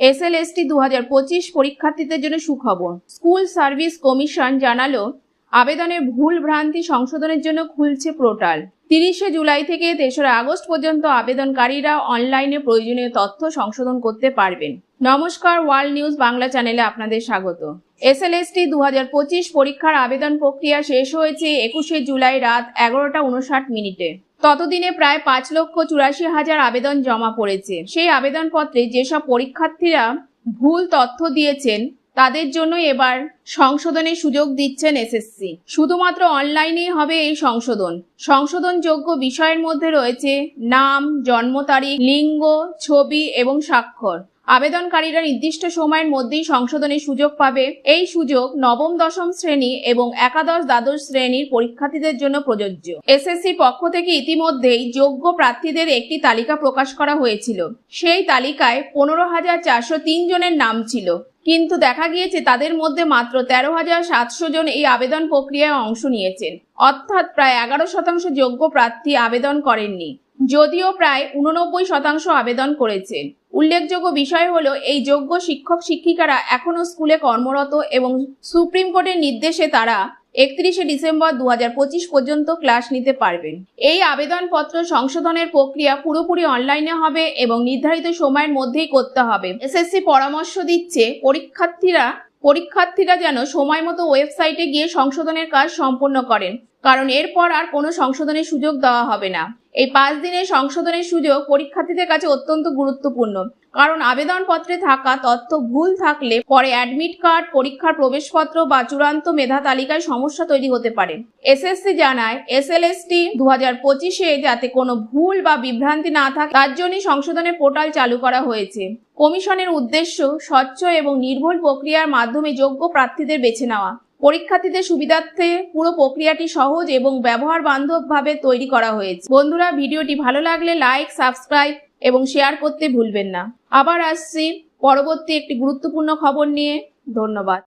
SLST দু হাজার পঁচিশ পরীক্ষার্থীদের জন্য সুখবর। স্কুল সার্ভিস কমিশন জানালো, আবেদনের ভুল ভ্রান্তি সংশোধনের জন্য খুলছে পোর্টাল। তিরিশে জুলাই থেকে তেসরা আগস্ট পর্যন্ত আবেদনকারীরা অনলাইনে প্রয়োজনীয় তথ্য সংশোধন করতে পারবেন। নমস্কার, ওয়ার্ল্ড নিউজ বাংলা চ্যানেলে আপনাদের স্বাগত। এসএলএসটি দু হাজার পঁচিশ পরীক্ষার আবেদন প্রক্রিয়া শেষ হয়েছে একুশে জুলাই রাত এগারোটা উনষাট মিনিটে। ততদিনে প্রায় পাঁচ লক্ষ চুরাশি হাজার আবেদন জমা পড়েছে। সেই আবেদনপত্রে যেসব পরীক্ষার্থীরা ভুল তথ্য দিয়েছেন, তাদের জন্য এবার সংশোধনের সুযোগ দিচ্ছেন এসএসসি শুধুমাত্র অনলাইনেই হবে এই সংশোধন। সংশোধনযোগ্য বিষয়ের মধ্যে রয়েছে নাম, জন্ম তারিখ, লিঙ্গ, ছবি এবং স্বাক্ষর। আবেদনকারীরা নির্দিষ্ট সময়ের মধ্যেই সংশোধনের সুযোগ পাবে। এই সুযোগ নবম, দশম শ্রেণি এবং একাদশ, দ্বাদশ শ্রেণির পরীক্ষার্থীদের জন্য প্রযোজ্য। এসএসসির পক্ষ থেকে ইতিমধ্যেই যোগ্য প্রার্থীদের একটি তালিকা প্রকাশ করা হয়েছিল। সেই তালিকায় পনেরো হাজার চারশো তিন জনের নাম ছিল। কিন্তু দেখা গিয়েছে তাদের মধ্যে মাত্র তেরো হাজার সাতশো জন এই আবেদন প্রক্রিয়ায় অংশ নিয়েছেন। অর্থাৎ প্রায় এগারো শতাংশ যোগ্য প্রার্থী আবেদন করেননি। যদিও প্রায় উননব্বই শতাংশ আবেদন করেছেন। উল্লেখযোগ্য বিষয় হলো, এই যোগ্য শিক্ষক শিক্ষিকারা এখনও স্কুলে কর্মরত এবং সুপ্রিম কোর্টের নির্দেশে তারা একত্রিশে ডিসেম্বর দু হাজার পঁচিশ পর্যন্ত ক্লাস নিতে পারবেন। এই আবেদনপত্র সংশোধনের প্রক্রিয়া পুরোপুরি অনলাইনে হবে এবং নির্ধারিত সময়ের মধ্যেই করতে হবে। এসএসসি পরামর্শ দিচ্ছে, পরীক্ষার্থীরা পরীক্ষার্থীরা যেন সময় মতো ওয়েবসাইটে গিয়ে সংশোধনের কাজ সম্পন্ন করেন। কারণ এরপর আর কোনো সংশোধনের সুযোগ দেওয়া হবে না। এই পাঁচ দিনের সংশোধনের সুযোগ পরীক্ষার্থীদের কাছে অত্যন্ত গুরুত্বপূর্ণ। কারণ আবেদনপত্রে থাকা তথ্য ভুল থাকলে পরে অ্যাডমিট কার্ড, পরীক্ষার প্রবেশপত্র বা চূড়ান্ত মেধা তালিকায় সমস্যা তৈরি হতে পারে। এসএসসি জানায়, এসএলএসটি দু হাজার পঁচিশে যাতে কোনো ভুল বা বিভ্রান্তি না থাকে, তার জন্যই সংশোধনের পোর্টাল চালু করা হয়েছে। কমিশনের উদ্দেশ্য স্বচ্ছ এবং নির্ভুল প্রক্রিয়ার মাধ্যমে যোগ্য প্রার্থীদের বেছে নেওয়া। পরীক্ষার্থীদের সুবিধার্থে পুরো প্রক্রিয়াটি সহজ এবং ব্যবহার বান্ধবভাবে তৈরি করা হয়েছে। বন্ধুরা, ভিডিওটি ভালো লাগলে লাইক সাবস্ক্রাইব এবং শেয়ার করতে ভুলবেন না। আবার আসছি পরবর্তী একটি গুরুত্বপূর্ণ খবর নিয়ে। ধন্যবাদ।